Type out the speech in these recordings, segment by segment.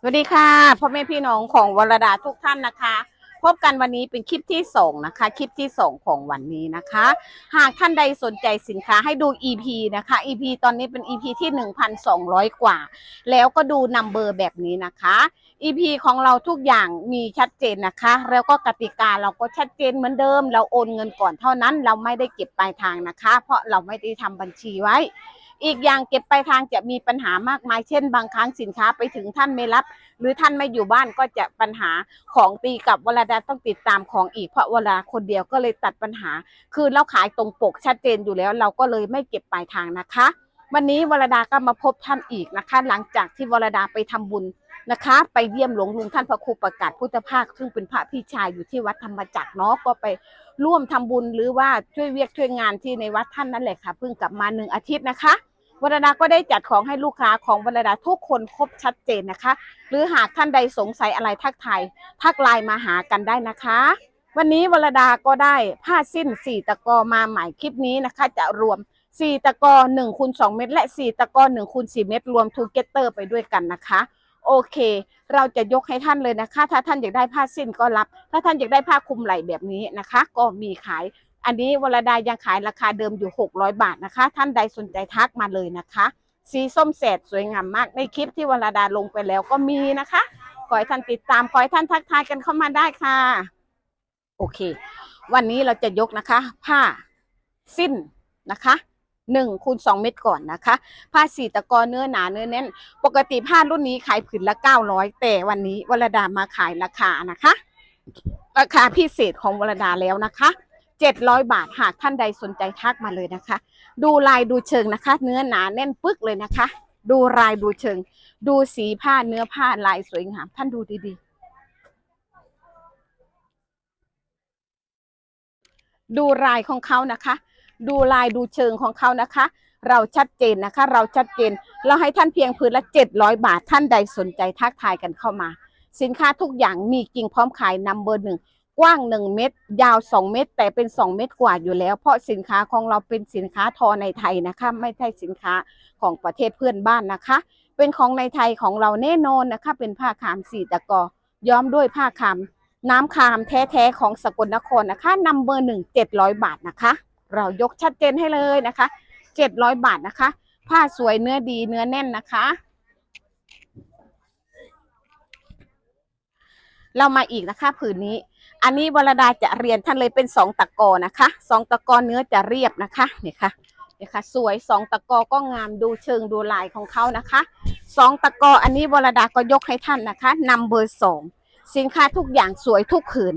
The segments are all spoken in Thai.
สวัสดีค่ะพ่อแม่พี่น้องของวรดาทุกท่านนะคะ พบกันวันนี้เป็นคลิปที่สองนะคะ คลิปที่สองของวันนี้นะคะ หากท่านใดสนใจสินค้าให้ดู EP นะคะ EP ตอนนี้เป็น EP ที่1,200 กว่า แล้วก็ดูนัมเบอร์แบบนี้นะคะ EP ของเราทุกอย่างมีชัดเจนนะคะ แล้วก็กติกาเราก็ชัดเจนเหมือนเดิม เราโอนเงินก่อนเท่านั้น เราไม่ได้เก็บปลายทางนะคะ เพราะเราไม่ได้ทำบัญชีไว้ อีกอย่างเก็บปลายทางจะมีปัญหามากมาย เช่น บางครั้งสินค้าไปถึงท่านไม่รับ หรือท่านไม่อยู่บ้านก็จะปัญหาของตีกับเวลาดาต้องติดตามของอีกเพราะเวลาคนเดียวก็เลยตัดปัญหา คือเราขายตรงปกชัดเจนอยู่แล้ว เราก็เลยไม่เก็บปลายทางนะคะ วันนี้วรดาก็มาพบท่านอีกนะคะ หลังจากที่วรดาไปทำบุญนะคะ ไปเยี่ยมหลวงลุงท่านพระครูประกาศพุทธภาค ซึ่งเป็นพระพี่ชายอยู่ที่วัดธรรมจักรเนาะก็ไปร่วมทำบุญหรือว่าช่วยเวียกช่วยงานที่ในวัดท่านนั่นแหละค่ะเพิ่งกลับมาหนึ่งอาทิตย์นะคะ วรดาก็ได้จัดของให้ลูกค้าของวรดาทุกคนครบชัดเจนนะคะ หรือหากท่านใดสงสัยอะไรทักทายทักไลน์มาหากันได้นะคะ วันนี้วรดาก็ได้ผ้าสิ้น 4 ตะกอมาใหม่คลิปนี้นะคะ จะรวม 4 ตะกอ1คูณ2เม็ดและ 4 ตะกอ1คูณ4เม็ดรวมทูเกเตอร์ไปด้วยกันนะคะโอเค เราจะยกให้ท่านเลยนะคะ ถ้าท่านอยากได้ผ้าสิ้นก็รับ ถ้าท่านอยากได้ผ้าคลุมไหล่แบบนี้นะคะ ก็มีขาย อันนี้วรดายังขายราคาเดิมอยู่ 600 บาทนะคะ ท่านใดสนใจทักมาเลยนะคะ สีส้มแสดสวยงามมาก ในคลิปที่วรดาลงไปแล้วก็มีนะคะ ขอให้ท่านติดตาม ขอให้ท่านทักทายกันเข้ามาได้ค่ะ โอเค วันนี้เราจะยกนะคะ ผ้าสิ้นนะคะหนึ่งคูณสองเม็ดก่อนนะคะ ผ้าสีตะกอเนื้อหนาเนื้อแน่น ปกติผ้ารุ่นนี้ขายผืนละเก้าร้อยแต่วันนี้วรดามาขายราคานะคะ ราคาพิเศษของวรดาแล้วนะคะ เจ็ดร้อยบาทหากท่านใดสนใจทักมาเลยนะคะ ดูลายดูเชิงนะคะ เนื้อหนาแน่นปึกเลยนะคะ ดูลายดูเชิง ดูสีผ้าเนื้อผ้าลายสวยงาม ท่านดูดีๆ ดูลายของเขานะคะ ดูลายดูเชิงของเขานะคะ เราชัดเจนนะคะ เราชัดเจน เราให้ท่านเพียงพื้นละ 700 บาทท่านใดสนใจทักทายกันเข้ามา สินค้าทุกอย่างมีจริงพร้อมขายนัมเบอร์หนึ่ง กว้าง 1 เมตร ยาว 2 เมตร แต่เป็น 2 เมตรกว่าอยู่แล้ว เพราะสินค้าของเราเป็นสินค้าทอในไทยนะคะ ไม่ใช่สินค้าของประเทศเพื่อนบ้านนะคะ เป็นของในไทยของเราแน่นอนนะคะ เป็นผ้าคามสีตะกอ ย้อมด้วยผ้าคามน้ำคามแท้ๆของสกลนครนะคะนัมเบอร์หนึ่งเจ็ดร้อยบาทนะคะ เรายกชัดเจนให้เลยนะคะเจ็ดร้อยบาทนะคะ ผ้าสวยเนื้อดีเนื้อแน่นนะคะ เรามาอีกนะคะผืนนี้ อันนี้วรดาจะเรียนท่านเลยเป็นสองตะกอนะคะสองตะกอเนื้อจะเรียบนะคะเนี่ยค่ะเนี่ยค่ะ สวยสองตะกอก็งามดูเชิงดูลายของเขานะคะสองตะกออันนี้วรดาก็ยกให้ท่านนะคะนำเบอร์สองสินค้าทุกอย่างสวยทุกผืน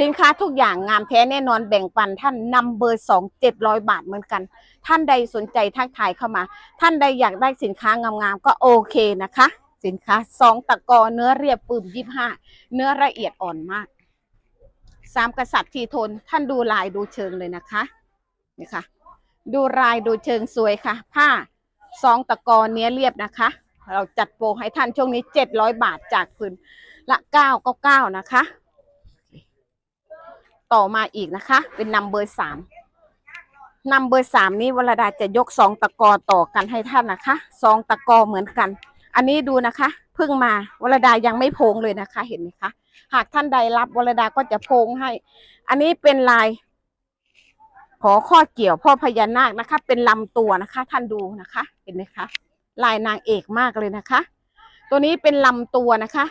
สินค้าทุกอย่างงามแท้แน่นอนแบ่งปันท่านนำเบอร์สองเจ็ดร้อยบาทเหมือนกัน ท่านใดสนใจทักทายเข้ามา ท่านใดอยากได้สินค้างามๆก็โอเคนะคะ สินค้าสองตะกอเนื้อเรียบปืมยี่ห้าเนื้อละเอียดอ่อนมากสามกษัตริย์ทีทนท่านดูลายดูเชิงเลยนะคะนี่ค่ะ ดูลายดูเชิงสวยค่ะ ผ้าสองตะกอเนื้อเรียบนะคะ เราจัดโปรให้ท่านช่วงนี้เจ็ดร้อยบาทจากพื้นละเก้าเก้าเก้านะคะ ต่อมาอีกนะคะ เป็นนัมเบอร์สามนัมเบอร์สามนี้วรดาจะยกสองตะกอต่อกันให้ท่านนะคะสองตะกอเหมือนกัน อันนี้ดูนะคะเพิ่งมาวรดายังไม่โพงเลยนะคะ เห็นไหมคะหากท่านใดรับวรดาก็จะโพงให้ อันนี้เป็นลาย ขอข้อเกี่ยวพ่อพญานาคนะคะ เป็นลำตัวนะคะ ท่านดูนะคะ เห็นไหมคะ ลายนางเอกมากเลยนะคะ ตัวนี้เป็นลำตัวนะคะ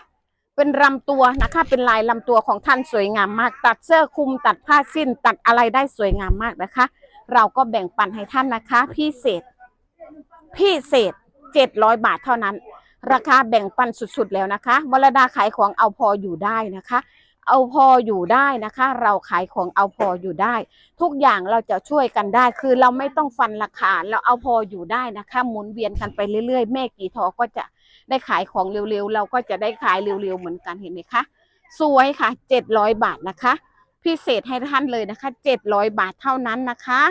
เป็นลำตัวนะคะ เป็นลายลำตัวของท่านสวยงามมาก ตัดเสื้อคลุมตัดผ้าสิ้น ตัดอะไรได้สวยงามมากนะคะ เราก็แบ่งปันให้ท่านนะคะ พิเศษ พิเศษเจ็ดร้อยบาทเท่านั้น ราคาแบ่งปันสุดๆแล้วนะคะวรดาขายของเอาพออยู่ได้นะคะ เอาพออยู่ได้นะคะ เราขายของเอาพออยู่ได้ ทุกอย่างเราจะช่วยกันได้ คือเราไม่ต้องฟันราคาเราเอาพออยู่ได้นะคะ หมุนเวียนกันไปเรื่อยๆ แม่กี่ทอก็จะได้ขายของเร็วๆ เราก็จะได้ขายเร็วๆเหมือนกันเห็นไหมคะสวยค่ะเจ็ดร้อยบาทนะคะ พิเศษให้ท่านเลยนะคะเจ็ดร้อยบาทเท่านั้นนะคะ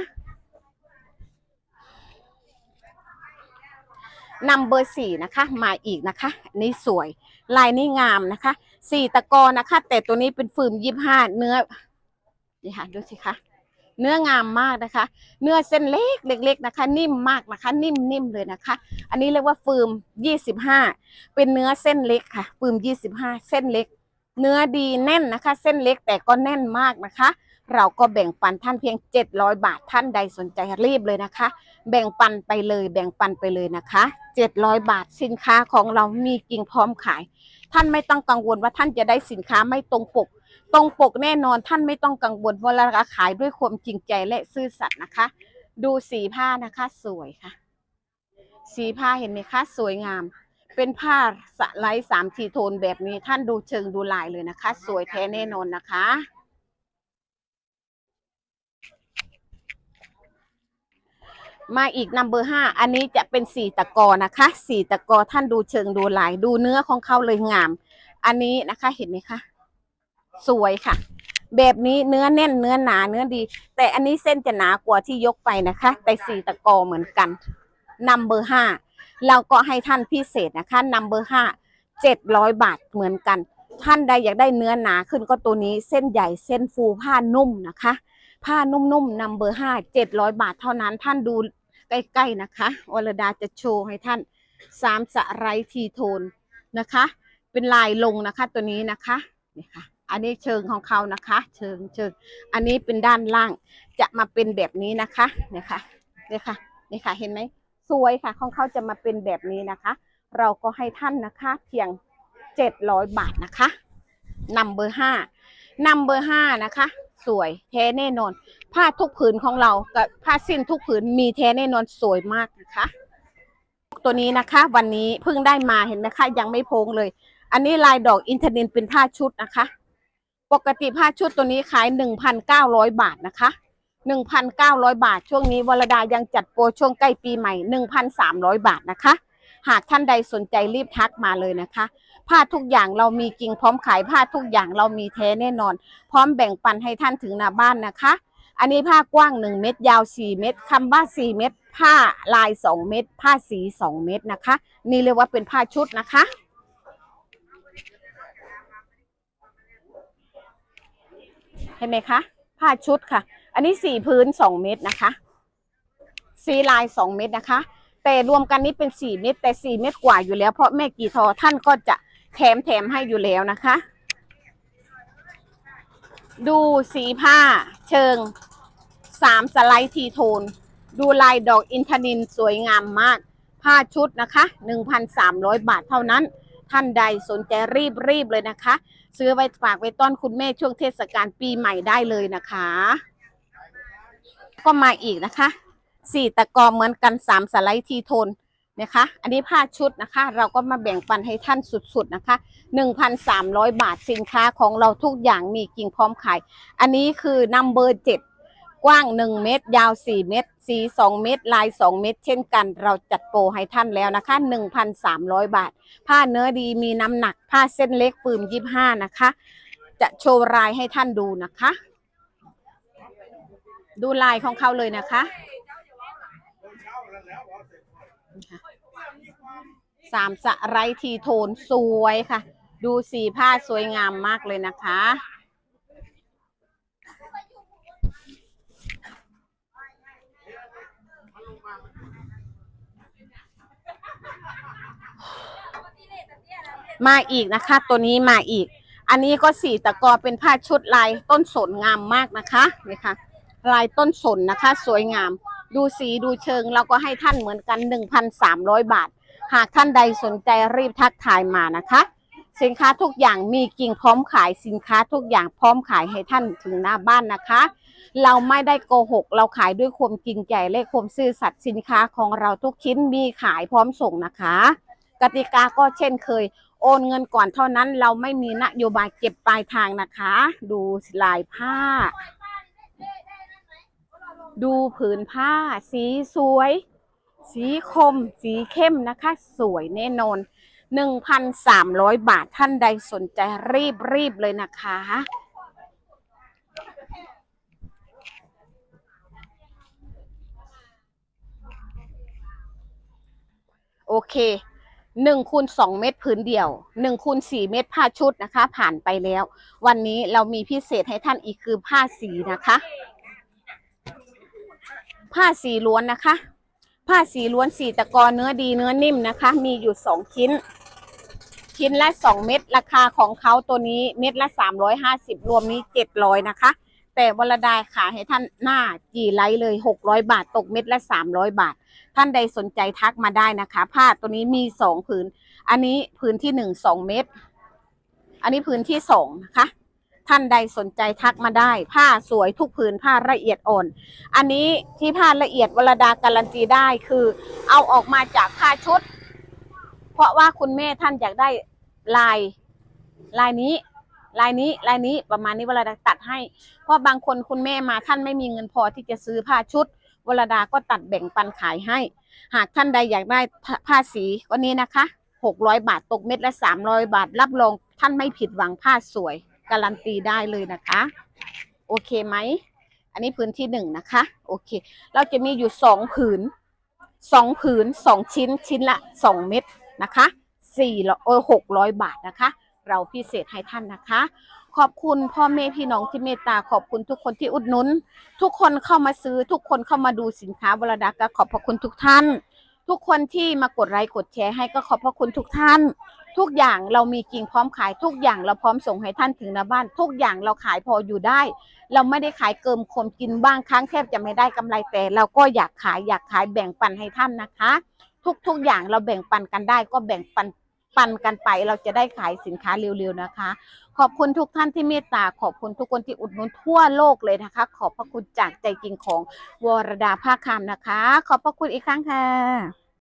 นัมเบอร์สี่นะคะมาอีกนะคะนี่สวยลายนี่งามนะคะสี่ตะกอนะคะ แต่ตัวนี้เป็นฟืมยี่ห้าเนื้อนี่ค่ะดูสิคะเนื้องามมากนะคะ เนื้อเส้นเล็กเล็กๆนะคะ นิ่มมากนะคะ นิ่มๆเลยนะคะ อันนี้เรียกว่าฟืม25เป็นเนื้อเส้นเล็กค่ะฟืม25เส้นเล็ก เนื้อดีแน่นนะคะ เส้นเล็กแต่ก็แน่นมากนะคะ เราก็แบ่งปันท่านเพียง 700 บาทท่านใดสนใจรีบเลยนะคะ แบ่งปันไปเลยแบ่งปันไปเลยนะคะ 700 บาทสินค้าของเรามีจริงพร้อมขาย ท่านไม่ต้องกังวลว่าท่านจะได้สินค้าไม่ตรงปก ตรงปกแน่นอนท่านไม่ต้องกังวลว่าราคาขายด้วยความจริงใจและซื่อสัตย์นะคะ ดูสีผ้านะคะสวยค่ะ สีผ้าเห็นไหมคะ สวยงามเป็นผ้าสไลด์สามทีโทนแบบนี้ท่านดูเชิงดูลายเลยนะคะ สวยแท้แน่นอนนะคะ มาอีกนัมเบอร์ห้าอันนี้จะเป็นสี่ตะกอนะคะสี่ตะกอท่านดูเชิงดูลายดูเนื้อของเขาเลยงาม อันนี้นะคะเห็นไหมคะสวยค่ะ แบบนี้เนื้อแน่นเนื้อหนาเนื้อดี แต่อันนี้เส้นจะหนากว่าที่ยกไปนะคะ แต่สี่ตะกอเหมือนกันนัมเบอร์ห้าเราก็ให้ท่านพิเศษนะคะนัมเบอร์ห้าเจ็ดร้อยบาทเหมือนกัน ท่านใดอยากได้เนื้อหนาขึ้นก็ตัวนี้เส้นใหญ่เส้นฟูผ้านุ่มนะคะ ผ้านุ่มๆนัมเบอร์ห้าเจ็ดร้อยบาทเท่านั้นท่านดูใกล้ๆนะคะวรดาจะโชว์ให้ท่านสามสไรทีโทนนะคะ เป็นลายลงนะคะตัวนี้นะคะนี่ค่ะอันนี้เชิงของเขานะคะ เชิงเชิงอันนี้เป็นด้านล่างจะมาเป็นแบบนี้นะคะเนี่ยค่ะเนี่ยค่ะนี่ค่ะเห็นไหมสวยค่ะ ของเขาจะมาเป็นแบบนี้นะคะ เราก็ให้ท่านนะคะ เพียงเจ็ดร้อยบาทนะคะนัมเบอร์ห้านัมเบอร์ห้านะคะ สวยแท้แน่นอน ผ้าทุกผืนของเรากับผ้าสิ้นทุกผืนมีแท้แน่นอนสวยมากนะคะ ตัวนี้นะคะ วันนี้เพิ่งได้มาเห็นไหมคะยังไม่โพงเลย อันนี้ลายดอกอินทอร์เน็ตเป็นผ้าชุดนะคะ ปกติผ้าชุดตัวนี้ขาย 1,900 บาทนะคะ 1,900 บาท ช่วงนี้วรดายังจัดโปรช่วงใกล้ปีใหม่ 1,300 บาทนะคะ หากท่านใดสนใจรีบทักมาเลยนะคะ ผ้าทุกอย่างเรามีจริงพร้อมขายผ้าทุกอย่างเรามีแท้แน่นอน พร้อมแบ่งปันให้ท่านถึงหน้าบ้านนะคะ อันนี้ผ้ากว้าง 1 เม็ดยาว 4 เม็ดคำว่า4เม็ดผ้าลาย 2 เม็ดผ้าสี 2 เม็ดนะคะ นี่เรียกว่าเป็นผ้าชุดนะคะเห็นไหมคะผ้าชุดค่ะ อันนี้สีพื้น2เม็ดนะคะสีลาย2เม็ดนะคะ แต่รวมกันนี้เป็น4เม็ดแต่4เม็ดกว่าอยู่แล้ว เพราะแม่กีทอท่านก็จะแถมแถมให้อยู่แล้วนะคะ ดูสีผ้าเชิง3สไลด์ทีโทน ดูลายดอกอินทนินสวยงามมาก ผ้าชุดนะคะ1,300บาทเท่านั้น ท่านใดสนใจรีบรีบเลยนะคะ ซื้อไว้ฝากไว้ต้อนคุณแม่ช่วงเทศกาลปีใหม่ได้เลยนะคะ ก็มาอีกนะคะ สี่ตะกอเหมือนกันสามสไลด์ทีโทนนะคะ อันนี้ผ้าชุดนะคะ เราก็มาแบ่งปันให้ท่านสุดๆนะคะ 1,300 บาทสินค้าของเราทุกอย่างมีกิ่งพร้อมขาย อันนี้คือนัมเบอร์เจ็ดกว้าง 1 เมตร ยาว 4 เมตร สี2เมตร ลาย 2 เมตร เช่นกัน เราจัดโปรให้ท่านแล้วนะคะ 1,300 บาท ผ้าเนื้อดีมีน้ำหนัก ผ้าเส้นเล็กปืม25 นะคะ จะโชว์ลายให้ท่านดูนะคะ ดูลายของเขาเลยนะคะ สามสะไรทีโทนสวยค่ะ ดูสีผ้าสวยงามมากเลยนะคะ มาอีกนะคะ ตัวนี้มาอีก อันนี้ก็สีตะกอเป็นผ้าชุดลายต้นสนงามมากนะคะนี่ค่ะลายต้นสนนะคะ สวยงาม ดูสีดูเชิงเราก็ให้ท่านเหมือนกัน 1,300 บาท หากท่านใดสนใจรีบทักทายมานะคะ สินค้าทุกอย่างมีกิ่งพร้อมขายสินค้าทุกอย่างพร้อมขายให้ท่านถึงหน้าบ้านนะคะ เราไม่ได้โกหก เราขายด้วยความจริงใจและความซื่อสัตย์สินค้าของเราทุกชิ้นมีขายพร้อมส่งนะคะ กติกาก็เช่นเคย โอนเงินก่อนเท่านั้นเราไม่มีนโยบายเก็บปลายทางนะคะ ดูลายผ้า ดูผืนผ้า สีสวย สีคม สีเข้มนะคะ สวยแน่นอน 1,300 บาทท่านใดสนใจรีบรีบเลยนะคะ โอเคหนึ่งคูณสองเม็ดผืนเดียวหนึ่งคูณสี่เม็ดผ้าชุดนะคะ ผ่านไปแล้ว วันนี้เรามีพิเศษให้ท่านอีกคือผ้าสีนะคะ ผ้าสีล้วนนะคะ ผ้าสีล้วนสีตะกอนเนื้อดีเนื้อนิ่มนะคะ มีอยู่สองชิ้น ชิ้นละสองเม็ดราคาของเขาตัวนี้เม็ดละสามร้อยห้าสิบรวมนี้เจ็ดร้อยนะคะ แต่วรดาขายให้ท่านหน้าจีไลเลยหกร้อยบาท ตกเม็ดละสามร้อยบาท ท่านใดสนใจทักมาได้นะคะ ผ้าตัวนี้มีสองผืน อันนี้ผืนที่หนึ่งสองเม็ดอันนี้ผืนที่สองนะคะ ท่านใดสนใจทักมาได้ ผ้าสวยทุกผืนผ้าละเอียดอ่อน อันนี้ที่ผ้าละเอียดวรดาการันตีได้คือเอาออกมาจากผ้าชุด เพราะว่าคุณแม่ท่านอยากได้ลายลายนี้ ลายนี้ลายนี้ประมาณนี้วรดาตัดให้ เพราะบางคนคุณแม่มาท่านไม่มีเงินพอที่จะซื้อผ้าชุดวรดาก็ตัดแบ่งปันขายให้ หากท่านใดอยากได้ผ้าสีก็นี้นะคะหกร้อยบาทตกเม็ดละสามร้อยบาท รับรองท่านไม่ผิดหวังผ้าสวย การันตีได้เลยนะคะ โอเคไหม อันนี้ผืนที่หนึ่งนะคะ โอเค เราจะมีอยู่สองผืนสองผืนสองชิ้นชิ้นละสองเม็ดนะคะสี่ร้อยโอ้หกร้อยบาทนะคะ เราพิเศษให้ท่านนะคะ ขอบคุณพ่อแม่พี่น้องที่เมตตาขอบคุณทุกคนที่อุดหนุน ทุกคนเข้ามาซื้อทุกคนเข้ามาดูสินค้าวรดาก็ขอบพระคุณทุกท่าน ทุกคนที่มากดไลค์กดแชร์ให้ก็ขอบพระคุณทุกท่าน ทุกอย่างเรามีจริงพร้อมขายทุกอย่างเราพร้อมส่งให้ท่านถึงหน้าบ้าน ทุกอย่างเราขายพออยู่ได้ เราไม่ได้ขายเกิมคมกินบ้างครั้งแทบจะไม่ได้กำไรแต่ เราก็อยากขายอยากขายแบ่งปันให้ท่านนะคะ ทุกๆอย่างเราแบ่งปันกันได้ก็แบ่งปันปันกันไปเราจะได้ขายสินค้าเร็วๆนะคะ ขอบคุณทุกท่านที่เมตตาขอบคุณทุกคนที่อุดหนุนทั่วโลกเลยนะคะ ขอบพระคุณจากใจจริงของวรดาภาคคำนะคะ ขอบพระคุณอีกครั้งค่ะ